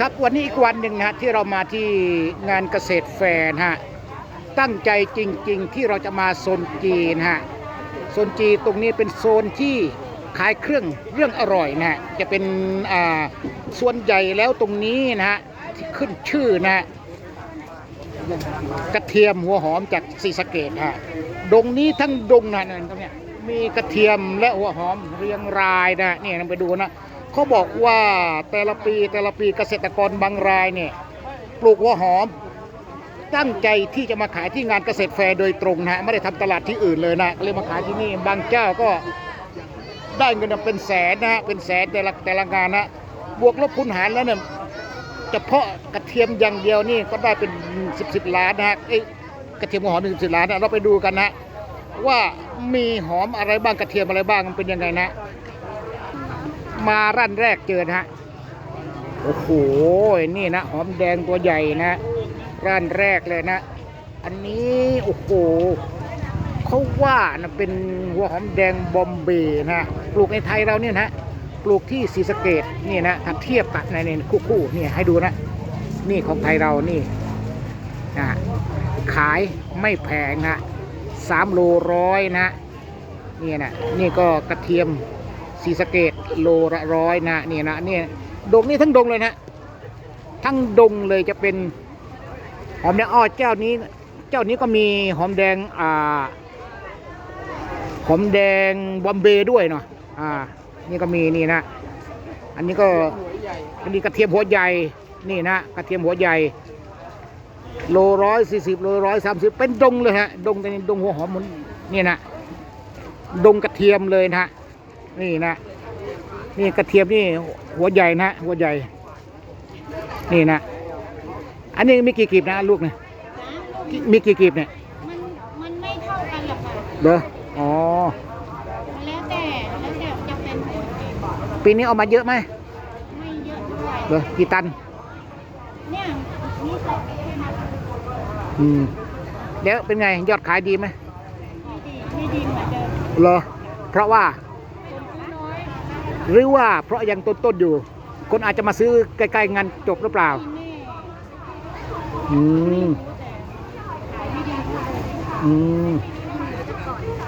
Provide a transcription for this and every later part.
ครับวันนี้อีกวันหนึ่งนะฮะที่เรามาที่งานเกษตรแฟร์นะฮะตั้งใจจริง ๆ ที่เราจะมาโซนจีนฮะโซนจีตรงนี้เป็นโซนที่ขายเครื่องเรื่องอร่อยนะฮะจะเป็นอ่าส่วนใหญ่แล้วตรงนี้นะฮะที่ขึ้นชื่อนะฮะกระเทียมหัวหอมจากศรีสะเกดฮะดงนี้ทั้งดงนะนั่นตรงเนี้ยมีกระเทียมและหัวหอมเรียงรายนะนี่นำไปดูนะ เขาบอกว่าแต่ละปีแต่ละปีเกษตรกรบางรายเนี่ยปลูกหัวหอม ตั้งใจที่จะมาขายที่งานเกษตรแฟร์โดยตรงนะไม่ได้ทำตลาดที่อื่นเลยนะก็เลยมาขายที่นี่บางเจ้าก็ได้เงินเป็นแสนนะฮะเป็นแสนแต่ละแต่ละงานนะบวกลบคูณหารแล้วเนี่ยเฉพาะกระเทียมอย่างเดียวนี่ก็ได้เป็นสิบสิบล้านนะฮะเอ้กระเทียมหัวหอมเป็นสิบสิบล้านนะเราไปดูกันนะว่ามีหอมอะไรบ้างกระเทียมอะไรบ้างมันเป็นยังไงนะ มาร้านแรกเจอนะฮะ โอ้โห นี่นะหอมแดงตัวใหญ่นะร้านแรกเลยนะ อันนี้โอ้โหเขาว่านะเป็นหัวหอมแดงบอมเบย์นะปลูกในไทยเราเนี่ยนะปลูกที่ศรีสะเกดนี่นะถ้าเทียบกับในในคู่คู่ๆนี่ให้ดูนะ นี่ของไทยเรานี่นะขายไม่แพงนะสามโลร้อยนะนี่นะนี่ก็กระเทียม สีสะเกตโลละร้อยนะนี่นะนี่ดงนี่ทั้งดงเลยนะทั้งดงเลยจะเป็นหอมแดงอ้อเจ้านี้เจ้านี้ก็มีหอมแดงอ่าหอมแดงบอมเบย์ด้วยเนาะอ่า นี่ก็มีนี่นะ อันนี้ก็อันนี้กระเทียมหัวใหญ่นี่นะกระเทียมหัวใหญ่โลร้อยสี่สิบโลร้อยสามสิบเป็นดงเลยฮะดงแต่นี่ดงหัวหอมหมันนี่นะดงกระเทียมเลยนะฮะ นี่นะ นี่กระเทียมนี่หัวใหญ่นะหัวใหญ่ นี่นะ อันนี้มีกี่กลีบนะลูกเนี่ยกี่มีกี่กลีบเนี่ย มันมันไม่เท่ากันหรอกค่ะเด้ออ๋อมันแล้วแต่แล้วแต่จะเป็นผลเองปีนี้เอามาเยอะไหมไม่เยอะเท่าไหร่เด้อกี่ตัน เนี่ยนี่ใส่ไปแค่นั้นอืมเดี๋ยวเป็นไงยอดขายดีไหมไม่ดีไม่ดีเหมือนเดิมเหรอเพราะว่าคนซื้อน้อย หรือว่าเพราะยังต้นๆอยู่ คนอาจจะมาซื้อใกล้ๆงานจบหรือเปล่า อืมเท่าเดิมอืม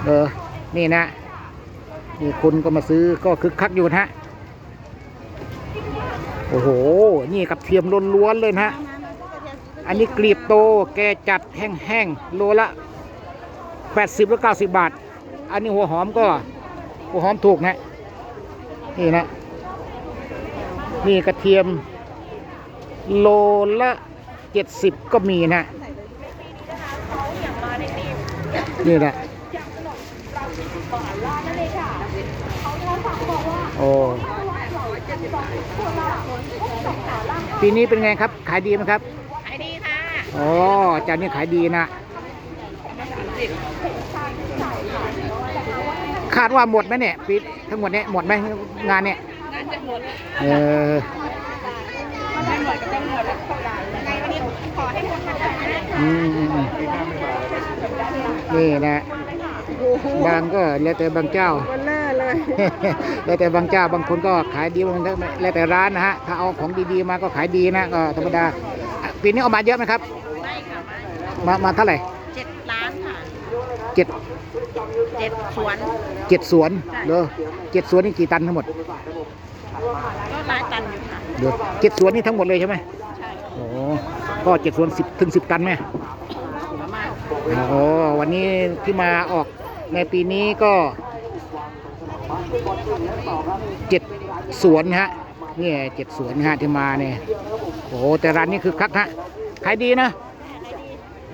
เออ นี่นะนี่คนก็มาซื้อก็คึกคักอยู่นะฮะ โอ้โห นี่กับเทียมล้วนๆเลยนะฮะ อันนี้กลีบโตแกจัดแห้งๆ โลละ 80หรือ90 บาท อันนี้หัวหอมก็ หัวหอมถูกนะ นี่นะนี่กระเทียม โลละ70ก็มีนะ นี่แหละโอ้ปีนี้เป็นไงครับ ขายดีไหมครับ ขายดีค่ะ อ๋อจานนี้ขายดีนะ คาดว่าหมดไหมเนี่ยปีทั้งหมดเนี่ยหมดไหมงานเนี่ยงานจะหมดเออไม่หมดก็ต้องหมดแล้วในวันนี้ขอให้หมดทันทีนะอืมอืมอืมนี่นะบางก็แล้วแต่บางเจ้าวันเล่เลยแล้วแต่บางเจ้าบางคนก็ขายดีบางคนก็แล้วแต่ร้านนะฮะถ้าเอาของดีๆมาก็ขายดีนะก็ธรรมดาอะปีนี้เอามาเยอะไหมครับไม่ค่ะมามาเท่าไหร่เจ็ดล้านค่ะเจ็ด เจ็ดสวนเจ็ดสวนเด้อเจ็ดสวนนี่กี่ตันทั้งหมดก็หลายตันอยู่ค่ะเด้อเจ็ดสวนนี่ทั้งหมดเลยใช่ไหมใช่โอ้ก็เจ็ดสวนสิบถึงสิบตันไหมประมาณโอ้วันนี้ที่มาออกในปีนี้ก็เจ็ดสวนฮะเนี่ยเจ็ดสวนฮะที่มาเนี่ยโอ้แต่ร้านนี้คือคักฮะขายดีนะ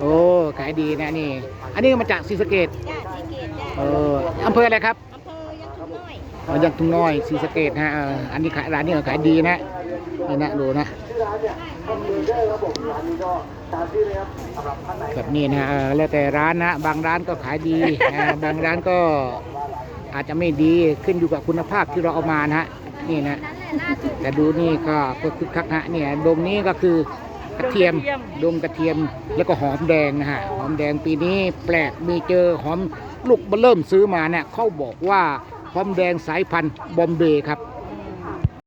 โอ้ขายดีนะนี่ อันนี้มาจากศรีสะเกดจ้าสีเกตจ้าเอออำเภออะไรครับอำเภอยังทุ่งน้อยอ๋อยังทุ่งน้อยศรีสะเกดฮะเอออันนี้ขายร้านนี้ก็ขายดีนะนี่นะดูนะแบบนี้นะเออแล้วแต่ร้านนะบางร้านก็ขายดีนะบางร้านก็อาจจะไม่ดีขึ้นอยู่กับคุณภาพที่เราเอามานะฮะนี่นะแต่ดูนี่ก็ก็คึกคักนะเนี่ยดงนี้ก็คือก ระเทียม ดงกระเทียม แล้วก็หอมแดงนะฮะ หอมแดงปีนี้แปลก มีเจอหอมลูกเบอร์เริ่มซื้อมาเนี่ยเขาบอกว่าหอมแดงสายพันธุ์บอมเบย์ครับ